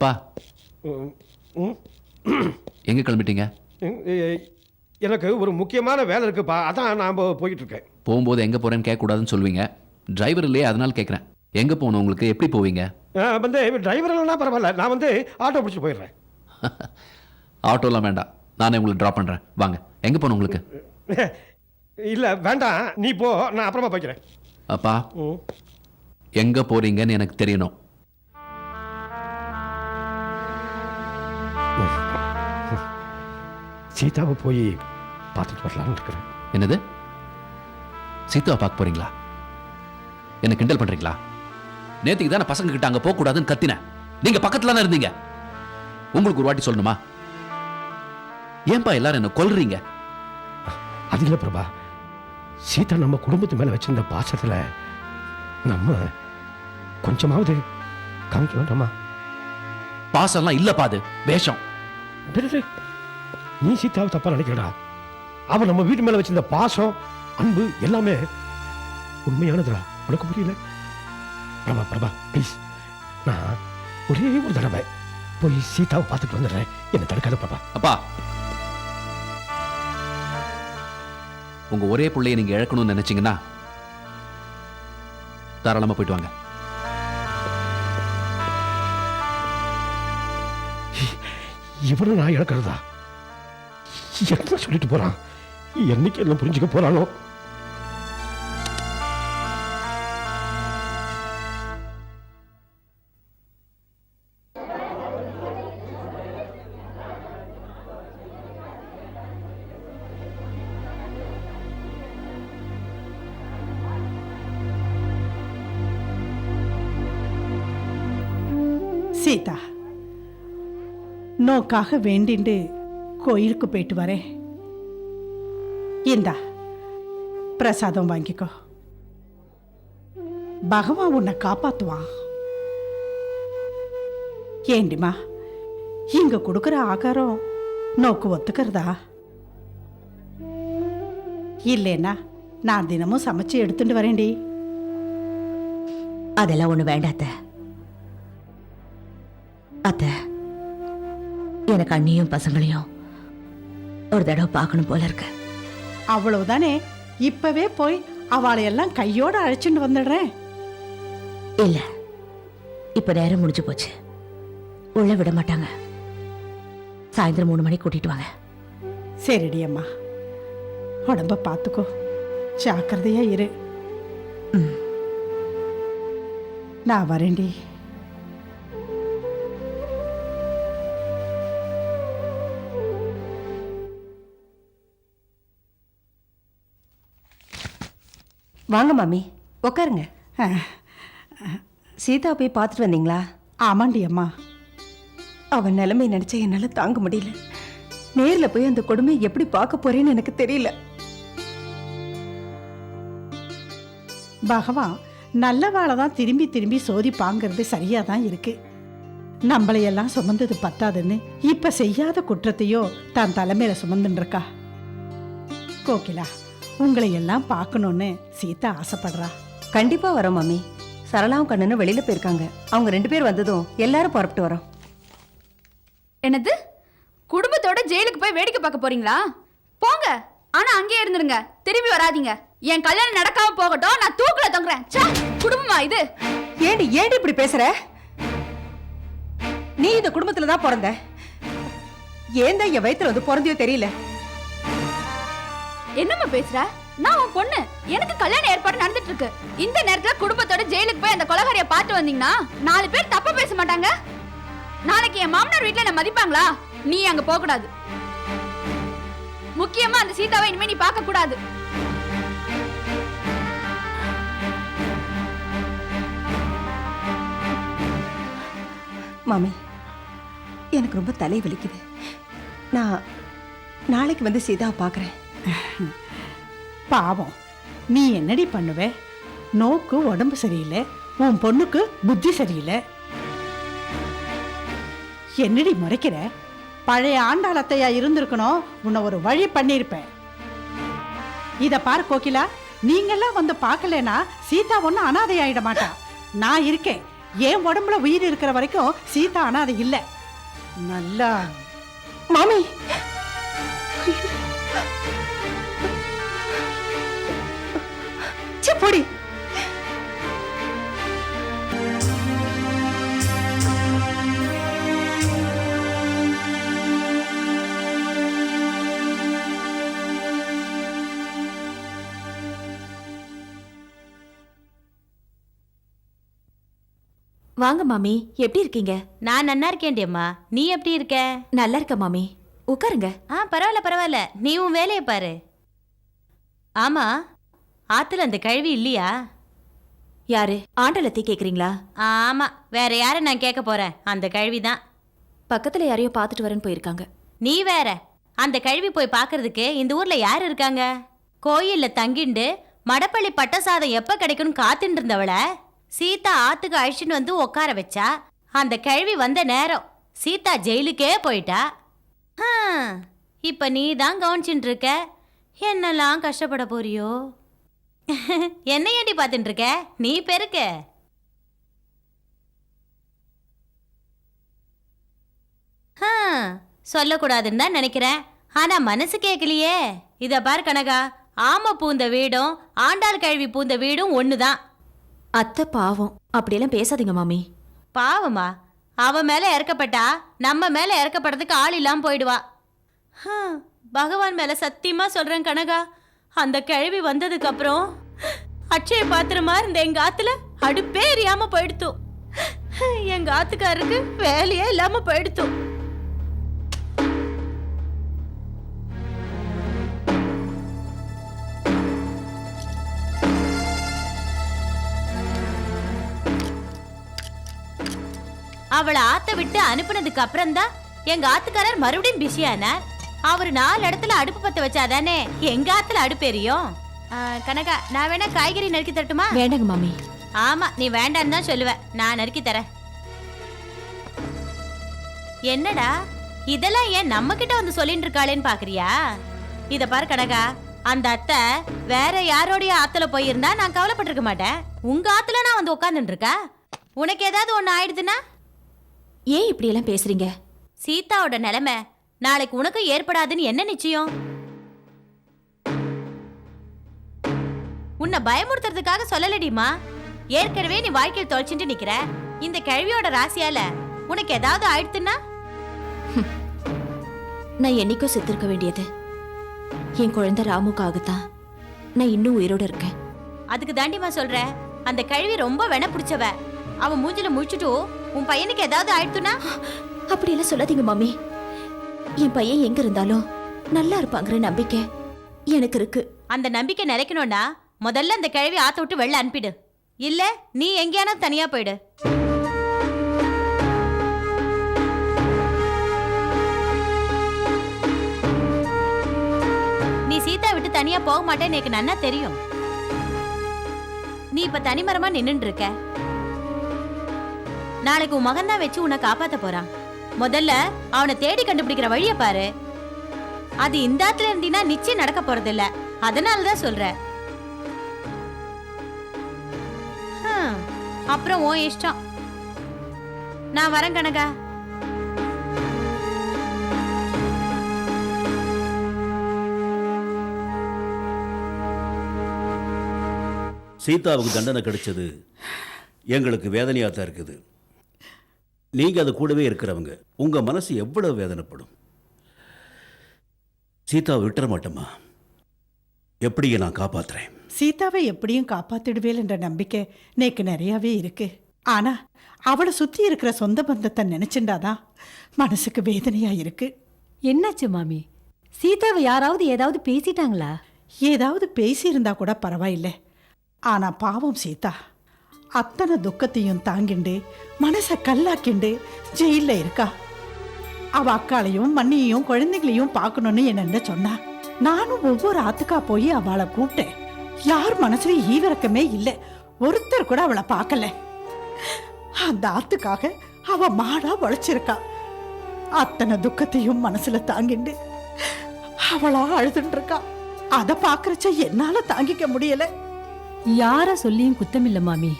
அப்பா எங்க கிளம்பிட்டீங்க? எனக்கு ஒரு முக்கியமான வேலை இருக்குப்பா. அதான் நான் போய்கிட்டு இருக்கேன் போகும்போது எங்க போறேன்னு கேட்கக்கூடாதுன்னு சொல்லுவீங்க டிரைவர் இல்லையே அதனால கேட்குறேன். எங்க போகணும் உங்களுக்கு? எப்படி போவீங்க? வந்து டிரைவர் இல்லைனா பரவாயில்ல. நான் வந்து ஆட்டோ பிடிச்சி போயிடுறேன். ஆட்டோலாம் வேண்டாம். நானே உங்களுக்கு ட்ராப் பண்றேன். வாங்க. எங்க போகணும் உங்களுக்கு? இல்லை வேண்டாம். நீ போ. நான் அப்புறமா போய்க்கிறேன். அப்பா. எங்க போறீங்கன்னு எனக்கு தெரியணும். சீதாவை போய் பார்த்துட்டு வரலாம்னு இருக்கிறேன். என்னது? சீதாவை பார்க்க போறீங்களா? என்ன கிண்டல் பண்றீங்களா? நேத்துக்கு தானே பசங்க கிட்ட அங்க போக கூடாதுன்னு கத்தினேன் நீங்க பக்கத்துல தானே இருந்தீங்க. உங்களுக்கு ஒரு வாட்டி சொல்லணுமா? ஏன்பா எல்லாரும் என்ன கொல்றீங்க? அது இல்லை பிரபா. சீதா நம்ம குடும்பத்து மேலே வச்சிருந்த பாசத்தில் நம்ம கொஞ்சமாவது காமிக்க வேண்டாமா பாசம்லாம் இல்லப்பா அது. வேஷம். நீ சீதாவை தப்பா நினைக்கிறடா. அவ நம்ம வீட்டு மேல வச்சிருந்த பாசம் அன்பு எல்லாமே உண்மையானதுடா. உனக்கு புரியல? பிரபா பிரபா ப்ளீஸ் நான் ஒரே ஒரு தடவை போய் சீதாவை பார்த்துட்டு வந்துடுறேன். என்ன தடுக்காத பிரபா. அப்பா. உங்க ஒரே பிள்ளைய நீங்க இழக்கணும்னு நினைச்சீங்கன்னா தாராளமா போயிட்டு வாங்க. இவனை நான் இழக்கிறதா? என்ன சொல்லிட்டு போறான்? என்னைக்கு எல்லாம் புரிஞ்சுக்க போறானோ? சீதா நோக்காக வேண்டிண்டு கோயிலுக்கு போயிட்டு வரேன். இந்தா பிரசாதம் வாங்கிக்கோ. பகவான் உன்னை காப்பாத்துவான். ஏண்டிமா இங்க கொடுக்குற ஆகாரம் நோக்கு ஒத்துக்கிறதா? இல்லைன்னா நான் தினமும் சமைச்சு எடுத்துட்டு வரேன்டி. அதெல்லாம் ஒண்ணு வேண்டாத்த அத்த எனக்கு அண்ணியும் பசங்களையும் ஒரு தடவை பார்க்கணும் போல இருக்கு. அவ்வளவுதானே? இப்பவே போய் அவளை எல்லாம் கையோட அழைச்சிட்டு வந்துடுறேன். இல்ல. இப்ப நேரம் முடிஞ்சு போச்சு. உள்ள விட மாட்டாங்க. சாயந்தரம் மூணு மணிக்கு கூட்டிட்டு வாங்க. சரிடி அம்மா. உடம்ப பார்த்துக்கோ ஜாக்கிரதையா இரு. நான் வரேன்டி. வாங்க மாமி. உட்காருங்க ஆ, சீதா போய் பார்த்துட்டு வந்தீங்களா? ஆமாண்டி அம்மா. அவன் நிலைமை நினைச்சா என்னால தாங்க முடியல. நேர்ல போய் அந்த கொடுமையை எப்படி பார்க்க போறேன்னு எனக்கு தெரியல. பகவான் நல்லவாளை தான் திரும்பி திரும்பி சோதிப்பாங்கிறது சரியா தான் இருக்கு. நம்மளையெல்லாம் சுமந்தது பத்தாதுன்னு இப்ப செய்யாத குற்றத்தையோ தான் தலைமையில சுமந்துன்னு இருக்கா? கோகிலா உங்களை எல்லாம் பார்க்கணும்னு சீதா ஆசைப்படுறா. கண்டிப்பா வரோம் மாமி சரளாவும் கண்ணனும் வெளியில போயிருக்காங்க. அவங்க ரெண்டு பேர் வந்ததும் எல்லாரும் புறப்பட்டு வரோம். என்னது? குடும்பத்தோட ஜெயிலுக்கு போய் வேடிக்கை பார்க்க போறீங்களா? போங்க. ஆனா அங்கேயே இருந்துருங்க. திரும்பி வராதீங்க. என் கல்யாணம் நடக்காம போகட்டும். நான் தூக்குல தொங்குறேன். ச்சே, குடும்பமா இது? ஏண்டி ஏண்டி இப்படி பேசுற? நீ இந்த குடும்பத்துல தான் பிறந்த. ஏன் தான் என் வயித்துல வந்து பிறந்தியோ தெரியல. என்னம்மா பேசுற? நான் உன் பொண்ணு. எனக்கு கல்யாண ஏற்பாடு நடந்துட்டு இருக்கு இந்த நேரத்துல குடும்பத்தோட ஜெயிலுக்கு போய் அந்த கொலகாரிய பார்த்து வந்தீங்கன்னா நாலு பேர் தப்பா பேச மாட்டாங்க. நாளைக்கு என் மாமனார் வீட்ல என்ன மதிப்பாங்களா? நீ அங்க போக கூடாது முக்கியமா அந்த சீதாவை இனிமே நீ பார்க்க கூடாது மாமி எனக்கு ரொம்ப தலை வலிக்குது. நான் நாளைக்கு வந்து சீதாவை பார்க்குறேன். பாவம் நீ என்னடி பண்ணுவ? நோக்கு உடம்பு சரியில்லை உன் பொண்ணுக்கு புத்தி சரியில்லை. என்னடி முறைக்கிற? பழைய ஆண்டாளத்தையா இருந்திருக்கணும் உன்னை ஒரு வழி பண்ணியிருப்பேன். இதை பார் கோகிலா நீங்கெல்லாம் வந்து பார்க்கலனா சீதா ஒன்றும் அனாதை ஆகிட மாட்டா. நான் இருக்கேன். என் உடம்புல உயிர் இருக்கிற வரைக்கும் சீதா அனாதை இல்லை. நல்லா. மாமி. ச்சே, போடி. வாங்க மாமி. எப்படி இருக்கீங்க? நான் நன்னா இருக்கேன்டி அம்மா. நீ எப்படி இருக்க? நல்லா இருக்க மாமி. உட்காருங்க. ஆ பரவாயில்ல பரவாயில்ல. நீ உன் வேலையை பாரு. ஆமா. ஆத்துல அந்த கழுவி இல்லையா? யாரு? ஆண்டலத்தி கேக்குறீங்களா? ஆமா வேற யாரை நான் கேட்க போறேன்? அந்த கழுவி தான் பக்கத்துல யாரையோ பார்த்துட்டு வரேன்னு போயிருக்காங்க. நீ வேற அந்த கழுவி போய் பார்க்கறதுக்கு இந்த ஊர்ல யார் இருக்காங்க? கோயில்ல தங்கிண்டு மடப்பள்ளி பட்ட சாதம் எப்ப கிடைக்கும்னு காத்துட்டு இருந்தவள சீதா ஆத்துக்கு அழிச்சுன்னு வந்து உட்கார வச்சா அந்த கழுவி வந்த நேரம் சீதா ஜெயிலுக்கே போயிட்டா. இப்ப நீ தான் கவனிச்சுட்டு இருக்க என்னெல்லாம் கஷ்டப்பட போறியோ? என்ன ஏண்டி பார்த்துட்டு இருக்க நீ பெருக்க. சொல்லக்கூடாதுன்னு தான் நினைக்கிறேன். ஆனா மனசு கேட்கலையே இத பார் கனகா ஆம பூந்த வீடும் ஆண்டாள் கழுவி பூந்த வீடும் ஒண்ணுதான். அத்தை பாவம். அப்படியெல்லாம் பேசாதீங்க மாமி. பாவமா? அவ மேல இறக்கப்பட்டா நம்ம மேல இறக்கப்படுறதுக்கு ஆள் இல்லாம போயிடுவா. பகவான் மேல சத்தியமா சொல்றேன் கனகா. அந்த கிழவி வந்ததுக்கு அப்புறம் அட்சய பாத்திரமா இருந்த எங்க ஆத்துல அடுப்பே எரியாம போயிடுத்து. எங்க ஆத்துக்காருக்கு வேலையே இல்லாம போயிடுத்தும் அவளை ஆத்த விட்டு அனுப்புனதுக்கு அப்புறம் தான் எங்க ஆத்துக்காரர் மறுபடியும் பிஸியானார். அவர் நாலு இடத்துல அடுப்பு பத்த வச்சாதானே எங்க ஆத்துல அடுப்பு எரியும்? கனகா நான் வேணா காய்கறி நறுக்கி தரட்டுமா? வேண்டாங்க மாமி. ஆமா நீ வேண்டான்னு தான் சொல்லுவ. நான் நறுக்கி தரேன். என்னடா இதெல்லாம் ஏன் நம்ம கிட்ட வந்து சொல்லிட்டு இருக்காளேன்னு பாக்குறியா? இத பாரு கனகா அந்த அத்தை வேற யாரோடைய ஆத்துல போயிருந்தா நான் கவலைப்பட்டிருக்க மாட்டேன். உங்க ஆத்துல நான் வந்து உட்காந்துட்டு இருக்கா உனக்கு ஏதாவது ஒண்ணு ஆயிடுதுன்னா? ஏன் இப்படியெல்லாம் பேசுறீங்க? சீதாவோட நிலைமை நாளைக்கு உனக்கு ஏற்படாதுன்னு என்ன நிச்சயம்? உன்னை பயமுறுத்துறதுக்காக சொல்லலடிமா. ஏற்கனவே நீ வாழ்க்கையில் தொலைச்சிட்டு நிக்கிற. இந்த கிழவியோட ராசியால உனக்கு ஏதாவது ஆயிடுத்துன்னா? நான் என்னைக்கோ செத்திருக்க வேண்டியது. என் குழந்தை ராமுக்காகத்தான். நான் இன்னும் உயிரோட இருக்கேன். அதுக்கு தாண்டிமா சொல்ற. அந்த கிழவி ரொம்ப வென பிடிச்சவ. அவன் மூஞ்சில முழிச்சுட்டு உன் பையனுக்கு ஏதாவது ஆயிடுத்துன்னா? அப்படியெல்லாம் சொல்லாதீங்க மாமி. என் பையன் எங்க இருந்தாலும் நல்லா இருப்பாங்கிற நம்பிக்கை எனக்கு இருக்கு. அந்த நம்பிக்கை நிலைக்கணும்னா முதல்ல அந்த கிழவி ஆத்த விட்டு வெளில அனுப்பிடு. இல்ல நீ எங்கேயானா தனியா போயிடு. நீ சீதா விட்டு தனியா போக மாட்டேன்னு எனக்கு நன்னா தெரியும். நீ இப்ப தனிமரமா நின்னுட்டு இருக்க நாளைக்கு உன் மகன் தான் வச்சு உன்னை காப்பாத்த போறான். முதல்ல அவனை தேடி கண்டுபிடிக்கிற வழிய பாரு. அது இந்த ஆத்துல நிச்சயம் நடக்க போறது இல்ல தான் சொல்றேன். அப்புறம் உன் இஷ்டம். நான் வரேன் கனகா. சீதாவுக்கு தண்டனை கிடைச்சது எங்களுக்கு வேதனையாக தான் இருக்குது. நீங்கள் அது கூடவே இருக்கிறவங்க உங்கள் மனசு எவ்வளோ வேதனைப்படும்? சீதாவை விட்டுற மாட்டோமா எப்படியே நான் காப்பாத்துறேன். சீதாவை எப்படியும் காப்பாத்திடுவேல் என்ற நம்பிக்கை நேக்கு நிறையாவே இருக்கு. ஆனா அவளை சுத்தி இருக்கிற சொந்த பந்தத்தை நினைச்சுண்டாதான் மனசுக்கு வேதனையா இருக்கு. என்னாச்சு மாமி? சீதாவை யாராவது ஏதாவது பேசிட்டாங்களா? ஏதாவது பேசியிருந்தா கூட பரவாயில்லை. ஆனா பாவம் சீதா. அத்தனை துக்கத்தையும் தாங்கிண்டு மனச கல்லாக்கிண்டு ஜெயில இருக்கா. அவ அக்காளையும் மண்ணியையும் குழந்தைகளையும் பார்க்கணும்னு என்ன சொன்னா? நானும் ஒவ்வொரு ஆத்துக்கா போய் அவளை கூப்பிட்டேன். யார் மனசுலயும் ஈவிரக்கமே இல்லை. ஒருத்தர் கூட அவளை பார்க்கல. அந்த ஆத்துக்காக அவ மாடா உழைச்சிருக்கா அத்தனை துக்கத்தையும் மனசுல தாங்கிண்டு அவளா அழுதுட்டு இருக்கா அதை பாக்குறச்ச என்னால தாங்கிக்க முடியல. யார சொல்லியும் குத்தமில்ல மாமி.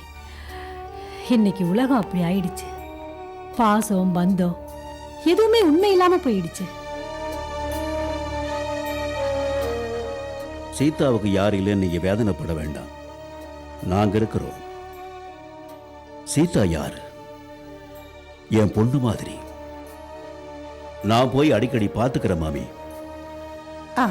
இன்னைக்கு உலகம் அப்படி ஆயிடுச்சு. பாசம் பந்தம் எதுவுமே உண்மை இல்லாம போயிடுச்சு. சீதாவுக்கு யார் இல்லைன்னு நீங்க வேதனைப்பட வேண்டாம். நாங்க இருக்கிறோம். சீதா யார்? என் பொண்ணு மாதிரி. நான் போய் அடிக்கடி பார்த்துக்கிறேன் மாமி. ஆ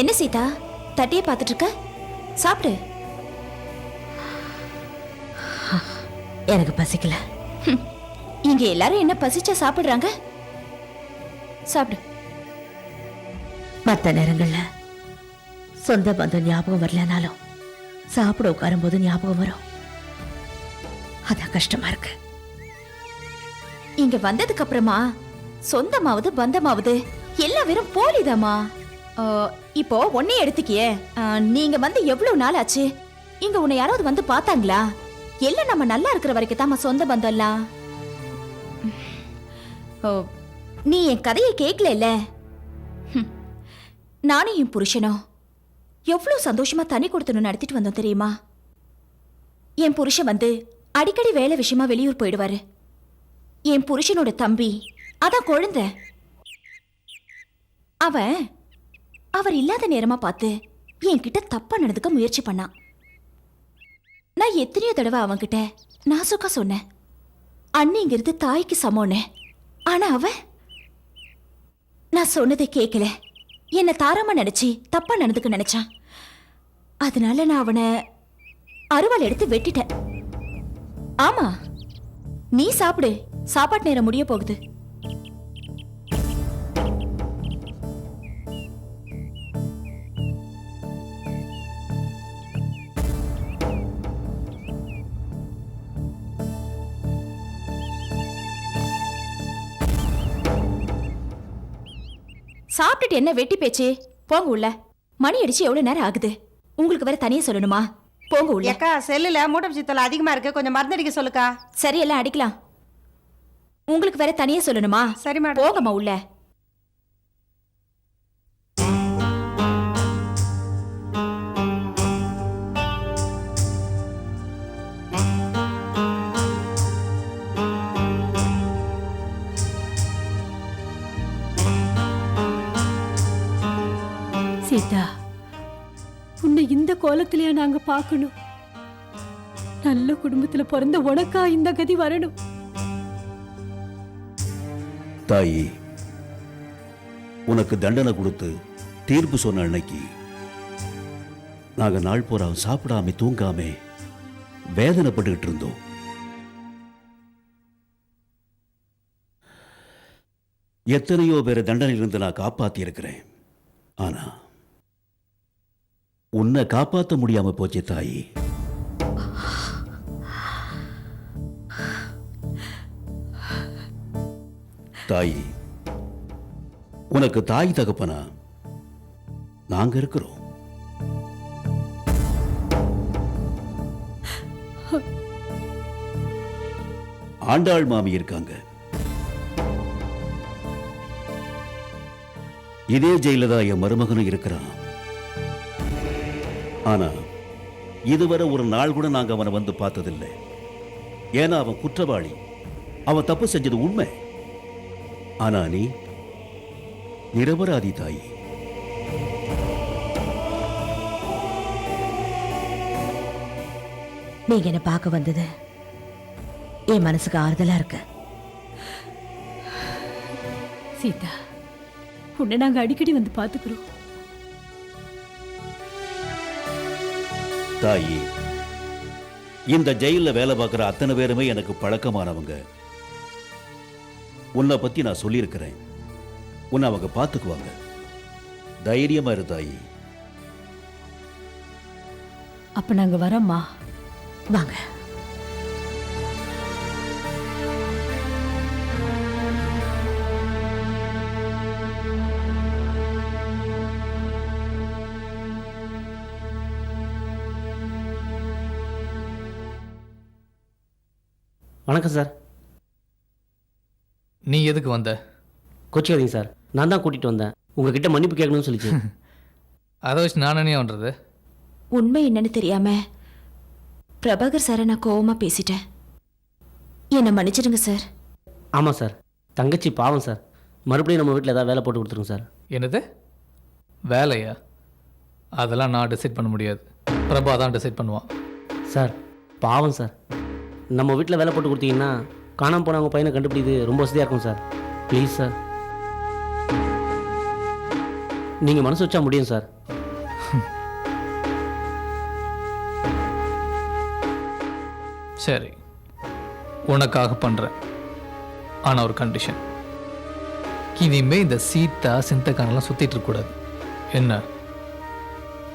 என்ன சீதா? தட்டியே பார்த்துட்டு இருக்க சாப்பிடு. எனக்கு பசிக்கல. இங்க எல்லாரும் என்ன பசிச்சா சாப்பிடுறாங்க? சாப்பிடு. மற்ற நேரங்கள்ல சொந்த பந்தம் ஞாபகம் வரலனாலும் சாப்பிட உட்காரும்போது ஞாபகம் வரும். அதான் கஷ்டமா இருக்கு. இங்க வந்ததுக்கு அப்புறமா சொந்தமாவது பந்தமாவது எல்லா வெறும் போலிதாம்மா. ஆ, இப்போ ஒன்னே எடுத்துக்கியே. நீங்க வந்து எவ்வளவு நாள் ஆச்சு? இங்க உன்னை யாராவது வந்து பார்த்தாங்களா? எல்லாம் நம்ம நல்லா இருக்கிற வரைக்கும் தான் சொந்த பந்தம்லாம். ஓ, நீ என் கதையை கேட்கல நானும் என் புருஷனும். எவ்வளவு சந்தோஷமா தனி கொடுத்தணும் நடத்திட்டு வந்தோம் தெரியுமா? என் புருஷன் வந்து அடிக்கடி வேலை விஷயமா வெளியூர் போயிடுவாரு. என் புருஷனோட தம்பி அதான் குழந்தை. அவன் அவர் இல்லாத நேரமா பார்த்து என்கிட்ட தப்பா நடந்துக்க முயற்சி பண்ணான் நான் எத்தனையோ தடவை அவன்கிட்ட நாசுக்கா சொன்னேன். அண்ணிங்கிறது தாய்க்கு சமோன்னு ஆனா அவன் நான் சொன்னதை கேட்கல என்னை தாராம நினைச்சு தப்பா நடந்துக்க நினைச்சான். அதனால நான் அவனை அருவாள் எடுத்து வெட்டிட்டேன். ஆமா நீ சாப்பிடு. சாப்பாட்டு நேரம் முடிய போகுது. சாப்பிட்டுட்டு என்ன வெட்டி பேச்சு? போங்க உள்ள. மணி அடிச்சு எவ்வளவு நேரம் ஆகுது? உங்களுக்கு வேற தனியா சொல்லணுமா? போங்க உள்ள. ஏக்கா செல்லுல மூட்டை சித்தல் அதிகமா இருக்கு. கொஞ்சம் மருந்தடிக்க சொல்லுக்கா. சரி எல்லாம் அடிக்கலாம். உங்களுக்கு வேற தனியா சொல்லணுமா? சரி மேடம். போங்கம்மா உள்ள. சீதா உன்னை இந்த கோலத்திலேயே நாங்க பார்க்கணும். நல்ல குடும்பத்துல பிறந்த உனக்கா இந்த கதி வரணும். தாயி உனக்கு தண்டனை கொடுத்து தீர்ப்பு சொன்ன அன்னைக்கு நாங்க நாள் பூரா சாப்பிடாம தூங்காம வேதனைப்பட்டுக்கிட்டு இருந்தோம். எத்தனையோ பேரை தண்டனையிலிருந்து நான் காப்பாத்தி இருக்கிறேன் ஆனா உன்னை காப்பாத்த முடியாம போச்சு தாயி. தாயி உனக்கு தாய் தகப்பனா? நாங்க இருக்கிறோம். ஆண்டாள் மாமி இருக்காங்க. இதே ஜெயில தான் என் மருமகனும் இருக்கிறான். ஆனா இதுவரை ஒரு நாள் கூட நாங்க அவனை வந்து பார்த்ததில்லை. ஏன்னா அவன் குற்றவாளி. அவன் தப்பு செஞ்சது உண்மை. ஆனா நீ நிரபராதி தாயி. நீங்க என்ன பார்க்க வந்தது? என் மனசுக்கு ஆறுதலா இருக்கு. சீதா உன்னை நாங்க அடிக்கடி வந்து பார்த்துக்கிறோம். தாயி. இந்த ஜெயில்ல வேலை பார்க்குற அத்தனை பேருமே எனக்கு பழக்கமானவங்க. உன்னை பத்தி நான் சொல்லியிருக்கிறேன். உன்னை அவங்க பார்த்துக்குவாங்க தைரியமா இரு தாயி. அப்ப நாங்க வரோம்மா. வாங்க. வணக்கம் சார். நீ எதுக்கு வந்த? கோச்சிக்காதீங்க சார். நான் தான் கூட்டிகிட்டு வந்தேன். உங்ககிட்ட மன்னிப்பு கேட்கணும்னு சொல்லிச்சு. அதை வச்சு நான் என்ன பண்ணுறது உண்மை என்னன்னு தெரியாம பிரபாகர் சாரை நான் கோவமா பேசிட்டேன். என்னை மன்னிச்சிடுங்க சார். ஆமாம் சார். தங்கச்சி பாவம் சார். மறுபடியும் நம்ம வீட்டில் ஏதாவது வேலை போட்டு கொடுத்துருங்க சார். என்னது? வேலையா? அதெல்லாம் நான் டிசைட் பண்ண முடியாது. பிரபா தான் டிசைட் பண்ணுவான். சார் பாவம் சார். நம்ம வீட்டில் வேலை போட்டு கொடுத்தீங்கன்னா காணாமல் போனவங்க பையனை கண்டுபிடிது ரொம்ப வசதியாக இருக்கும் சார். ப்ளீஸ் சார் நீங்கள் மனசு வச்சா முடியும் சார். சரி. உனக்காக பண்ணுறேன் ஆனால் ஒரு கண்டிஷன் இனிமே இந்த சீதா சிந்தக்கானெல்லாம் சுற்றிட்டு இருக்கக்கூடாது என்ன?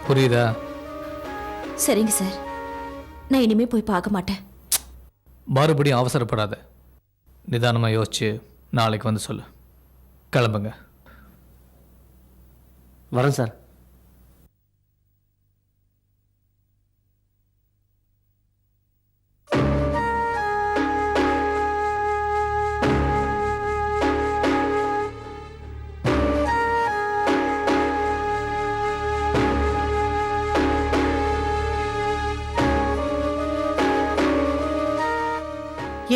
புரியுதா? சரிங்க சார். நான் இனிமே போய் பார்க்க மாட்டேன். மறுபடியும் அவசரப்படாத. நிதானமாக யோசிச்சு நாளைக்கு வந்து சொல்லு. கிளம்புங்க. வரேன் சார்.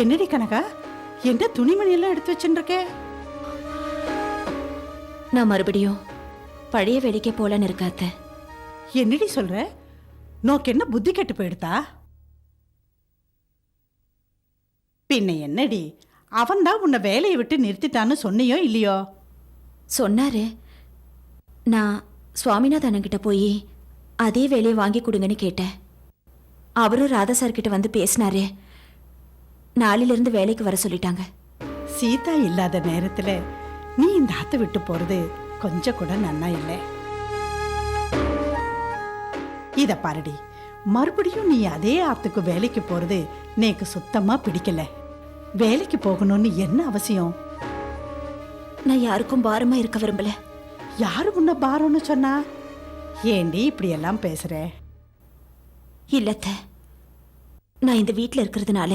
என்னடி கனகா? என்ன துணிமணி எல்லாம் எடுத்து வச்சுருக்கே? நான் மறுபடியும் பழைய வேலைக்கே போலன்னு இருக்காத்த என்னடி சொல்ற? நோக்கு என்ன புத்தி கெட்டு போயிடுதா பின்ன என்னடி? அவன்தான் உன்னை வேலையை விட்டு நிறுத்திட்டான்னு சொன்னியோ இல்லையோ? சொன்னாரு. நான் சுவாமிநாதன் அண்ணன்கிட்ட போய் அதே வேலையை வாங்கி கொடுங்கன்னு கேட்டேன். அவரும் ராதா சார் கிட்ட வந்து பேசினாரு. நாளிலிருந்து வேலைக்கு வர சொல்லிட்டாங்க. சீதா இல்லாத நேரத்துல நீ இந்த ஆத்தை விட்டு போறது கொஞ்சம் கூட நன்னா இல்லை. இத பாருடி மறுபடியும் நீ அதே ஆத்துக்கு வேலைக்கு போறது நேக்கு சுத்தமா பிடிக்கல. வேலைக்கு போகணும்னு என்ன அவசியம்? நான் யாருக்கும் பாரமா இருக்க விரும்பல. யாரு உன்னை பாரம்னு சொன்னா? ஏண்டி இப்படி எல்லாம் பேசுற இல்லத்த நான் இந்த வீட்டில் இருக்கிறதுனால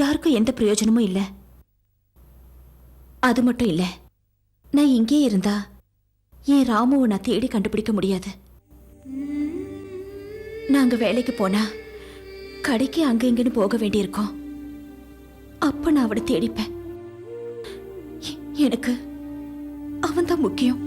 யாருக்கும் எந்த பிரயோஜனமும் இல்லை. அது மட்டும் இல்லை நான் இங்கே இருந்தா என் ராமுவை நான் தேடி கண்டுபிடிக்க முடியாது. நாங்க வேலைக்கு போனா கடைக்கு அங்க இங்கன்னு போக வேண்டியிருக்கோம். அப்ப நான் அவனை தேடிப்பேன். எனக்கு அவன் தான் முக்கியம்.